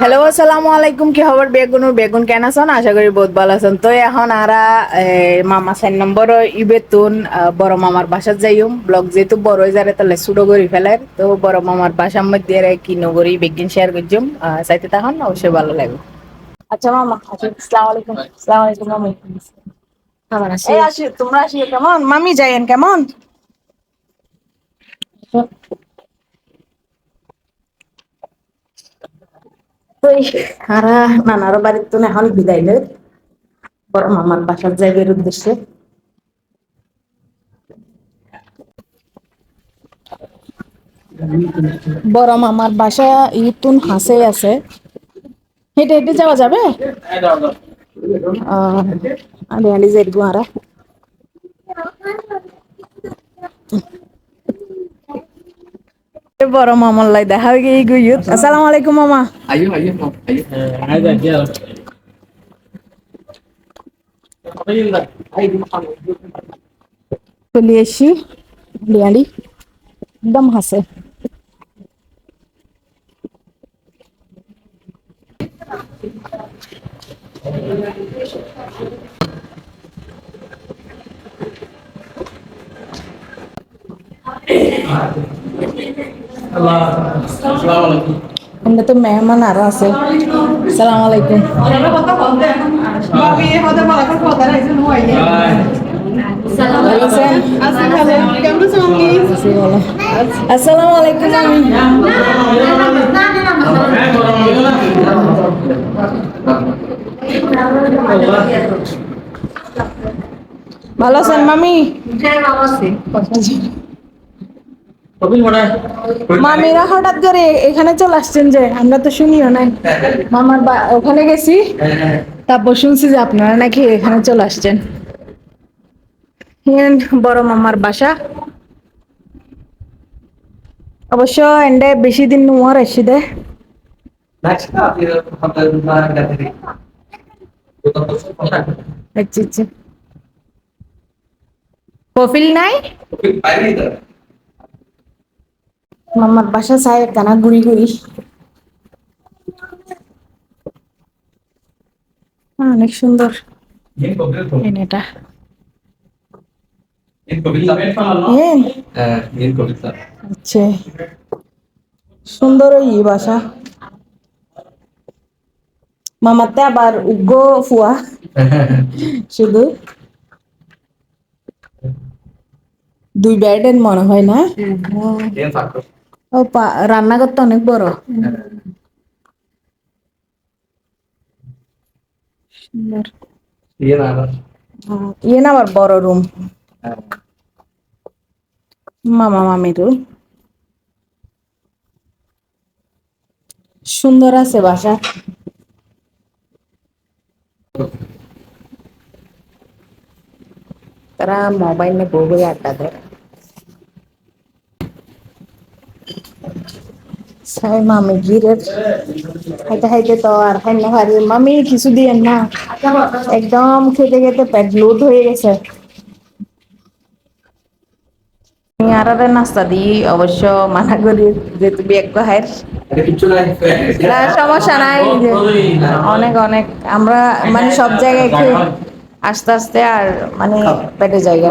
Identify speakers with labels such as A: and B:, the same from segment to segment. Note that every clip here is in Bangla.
A: হ্যালো আসসালামু আলাইকুম। কি খবর বেগুন? বেগুন কেন আছেন? আশা করি বহুত ভালো আছেন। তো এখন আরা মামা চার নম্বর ইবেতুন বড় মামার বাসাত যাইম। ব্লগ যেহেতু বড় হয়ে যারে তাহলে শুরু করি ফেলার। তো বড় মামার বাসার মধ্যে কি নগরী বেগিন শেয়ার করছিম চাইতে তখন অবশ্যই ভালো লাগবে। আচ্ছা মামা আচ্ছা আসসালামু আলাইকুম। আসসালামু আলাইকুম মামি।
B: কেমন আছি
A: আসি তোমরা আসিও কেমন? মামি যাইয়েন কেমন? তো হারা নানার বাড়ির তো এখন বিদায় বড় মামার বাসার যাইবের উদ্দেশ্যে। বড় মামার বাসা ইতুন হাসে আছে। হেঁটে হেঁটে যাওয়া যাবে? আহ, আড়ি আড়ি যাই গুয়ারা বড় মামার লাই দেখা হয়ে গিয়ে গুইয়ুত আসসালামু আলাইকুম মামা
C: Ayo, ayo, mau, ayo.
D: ada dia
A: চলে এসি লিয়ালি একদম হাসে আমরা তো মেহমান আরও আছে সালাম আলাইকুম ভালো আছেন আছি ভালো। আসসালামু আলাইকুম মামি ভালো আছেন মামি
D: tapi mana
A: মামিরা হঠাৎ করে এখানে চলে আসছেন যে আমরা তো শুনিও নাই। মামার বা- ওখানে গেছি। তারপর শুনছি যে আপনারা নাকি এখানে চলে আসছেন। বড় মামার বাসা। অবশ্য এন্ডে বেশি দিন নোয়ার এসে দে. আচ্ছা আচ্ছা কফিল নাই
C: Okay, bye later.
A: মামার বাসা চাই কানা ঘুরি ঘুরি হ্যাঁ, অনেক সুন্দর
C: Yin kobil to.
A: এটা
C: বাসা kobil ta.
A: হ্যাঁ
C: Eh, yin kobil ta.
A: আচ্ছা। সুন্দর এই বাসা। মামাতে আবার উগ্র ফুয়া। শুধু। দুই বেডের মনে হয় না. ও পা- রান্নাঘর তো অনেক বড়। সুন্দর. আহ, ইয়ে না আবার বড় রুম মামা মামির room। সুন্দর আছে বাসা। তারা মোবাইল নিয়ে বউ আড্ডা দেয়। সাই মামি, গিরে খাইতে খাইতে তো আর খাই না পারি মামি, কিছু দিয়েন না। একদম খেতে খেতে পেট লোড হয়ে গেছে। আর নাস্তা দিই, অবশ্য মানা করি যে তুমি এক হাই সমস্যা নাই। অনেক অনেক। আমরা মানে সব জায়গায় খেয়ে আস্তে আস্তে আর মানে পেটে জায়গা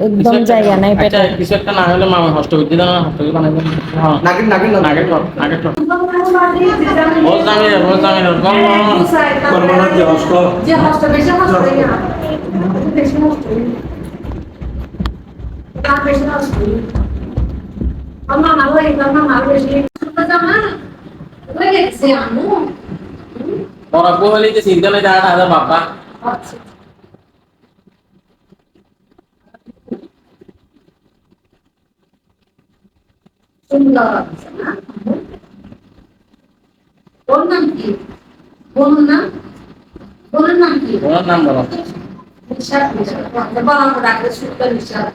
A: একদম জায়গা নাই পেটে
D: আচ্ছা কিছু একটা না হলে মামা হস্ত করতে দাও না হস্ত করে বানাই হ্যাঁ
C: nagin,
D: nugget top nugget top বহুত দামি বহুত দামি রে কম
C: Permohonan di Oslo.
B: যে হস্ত বেশি হস্ত না বেশি হস্ত না বেশি হস্ত আমার মা হয়ে গেল আমার মা বেশি জামা হয়ে গেছে আমু
D: ওর হলে যে চিন্তা নেই দেখা হাজার বাবা
B: আচ্ছা সুন্দর আছে না ওর নাম কি বোন নাম বোনের নাম কি
D: ওনার নাম বলো
B: নিঃশ্বাস নিঃশ্বাস বাবা আমার ডাক্তার সুস্থ নিঃশ্বাস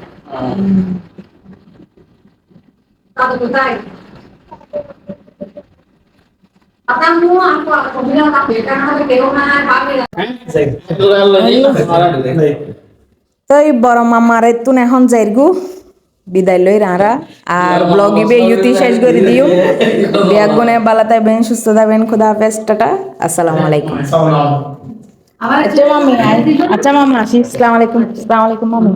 B: তাদের কোথায়
A: তো বড় মামারে তুন এখন যাইগু বিদায় লই রাঁরা আর ব্লগ ইবে ইউতি শেষ করে দিও। বিয়াগুনে বালা থাকবেন সুস্থ থাকবেন খুদা হাফেজ টাটা আসসালামু আলাইকুম।
B: আবার
A: আচ্ছা মামি আচ্ছা মামা আসি আসসালামু আলাইকুম আসসালামু আলাইকুম মামি।